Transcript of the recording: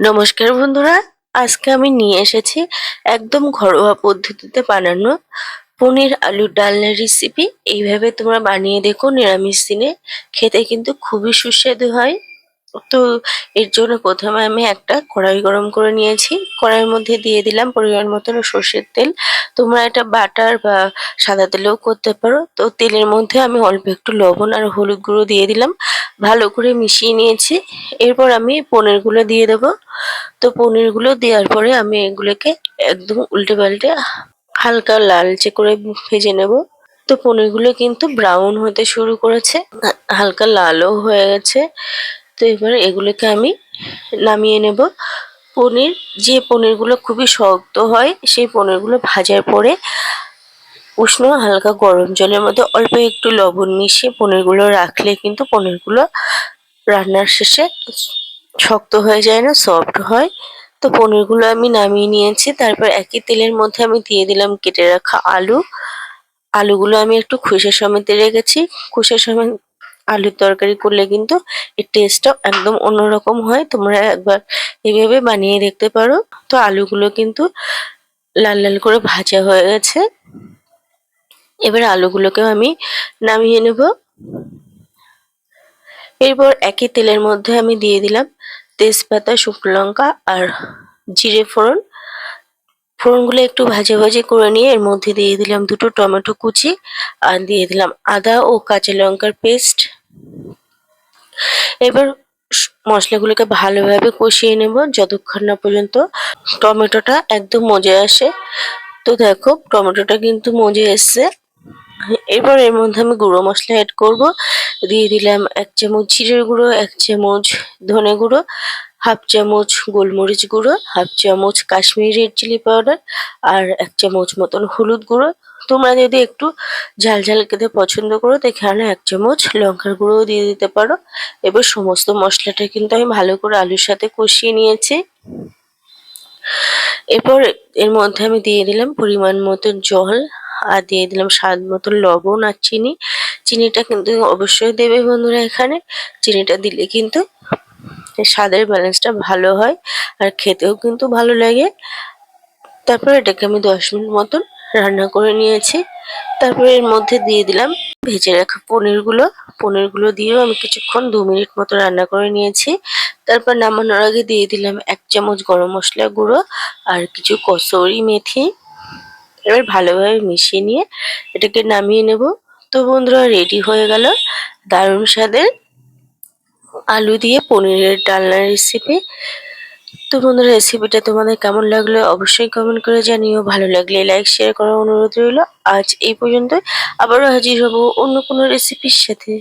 নমস্কার বন্ধুরা, আজকে আমি নিয়ে এসেছি একদম ঘরোয়া পদ্ধতিতে বানানো পনির আলুর ডালনার রেসিপি এইভাবে তোমরা বানিয়ে দেখো, নিরামিষ দিনে। খেতে কিন্তু খুবই সুস্বাদু হয়। তো এর জন্য প্রথমে আমি একটা কড়াই গরম করে নিয়েছি। কড়াইয়ের মধ্যে দিয়ে দিলাম পরিমাণ মতন সর্ষের তেল। তোমরা এটা বাটার বা সাদা তেলেও করতে পারো। তো তেলের মধ্যে আমি অল্প একটু লবণ আর হলুদ গুঁড়ো দিয়ে দিলাম। ভালো করে মিশিয়ে নিয়েছি। এরপর আমি পনিরগুলো দিয়ে দেবো। তো পনিরগুলো দেওয়ার পরে আমি এগুলোকে একদম উল্টে পাল্টে হালকা লালচে করে ভেজে নেব। তো পনিরগুলো কিন্তু ব্রাউন হতে শুরু করেছে, হালকা লালও হয়ে গেছে। তো এবার এগুলোকে আমি নামিয়ে নেব। পনির, যে পনিরগুলো খুবই শক্ত হয়, সেই পনিরগুলো ভাজার পরে উষ্ণ, হালকা গরম জলের মধ্যে অল্প একটু লবণ মিশিয়ে পনিরগুলো রাখলে কিন্তু পনিরগুলো রান্নার শেষে শক্ত হয়ে যায় না সফট হয়। তো পনিরগুলো আমি নামিয়ে নিয়েছি। তারপর একই তেলের মধ্যে আমি দিয়ে দিলাম কেটে রাখা আলু। আলুগুলো আমি একটু খুশে সমেত রেখেছি। খুশে সমেত আলুর তরকারি করলে কিন্তু এর টেস্টটা একদম অন্যরকম হয়। তোমরা একবার এভাবে বানিয়ে দেখতে পারো। তো আলুগুলো কিন্তু লাল লাল করে ভাজা হয়ে গেছে। এবার আলুগুলোকেও আমি নামিয়ে নেব। এরপর একই তেলের মধ্যে আমি দিয়ে দিলাম তেজপাতা, শুকনো লঙ্কা আর জিরে ফোড়ন। ফোড়নগুলো একটু ভাজে ভাজে করে নিয়ে এর মধ্যে দিয়ে দিলাম দুটো টমেটো কুচি আর দিয়ে দিলাম আদা ও কাঁচা লঙ্কার পেস্ট। এবার মশলাগুলোকে ভালোভাবে কষিয়ে নেব যতক্ষণ না পর্যন্ত টমেটোটা একদম মজে আসে। তো দেখো, টমেটোটা কিন্তু মজে এসছে। এরপর এর মধ্যে আমি গুঁড়ো মশলা অ্যাড করব। দিয়ে দিলাম এক চামচ জিরের গুঁড়ো, এক চামচ ধনে গুঁড়ো, হাফ চামচ গোলমরিচ গুঁড়ো, হাফ চামচ কাশ্মীরি রেড চিলি পাউডার আর এক চামচ মতন হলুদ গুঁড়ো। তোমরা যদি একটু ঝাল ঝাল খেতে পছন্দ করো এখানে এক চামচ লঙ্কার গুঁড়োও দিয়ে দিতে পারো। এবার সমস্ত মশলাটা কিন্তু আমি ভালো করে আলুর সাথে কষিয়ে নিয়েছি। এরপর এর মধ্যে আমি দিয়ে দিলাম পরিমাণ মতো জল। আর দিয়ে দিলাম স্বাদ মতন লবণ আর চিনি। চিনিটা কিন্তু অবশ্যই দেবে বন্ধুরা এখানে। চিনিটা দিলে কিন্তু স্বাদের ব্যালেন্সটা ভালো হয় আর খেতেও কিন্তু ভালো লাগে। তারপর এটাকে আমি দশ মিনিট মতন রান্না করে নিয়েছি। তারপরে এর মধ্যে দিয়ে দিলাম ভেজে রাখা পনিরগুলো। পনিরগুলো দিয়েও আমি কিছুক্ষণ দু মিনিট মতো রান্না করে নিয়েছি। তারপর নামানোর আগে দিয়ে দিলাম এক চামচ গরম মশলা গুঁড়ো আর কিছু কসৌরি মেথি। এবার ভালোভাবে মিশিয়ে নিয়ে এটাকে নামিয়ে নেব। তো বন্ধুরা রেডি হয়ে গেল দারুণ স্বাদের আলু দিয়ে পনিরের ডালনার রেসিপি তো বন্ধুরা রেসিপিটা তোমাদের কেমন লাগল অবশ্যই কমেন্ট করে জানিও। ভালো লাগলে লাইক শেয়ার করার অনুরোধ রইল। আজ এই পর্যন্ত আবারও হাজির হব অন্য কোনো রেসিপির সাথে।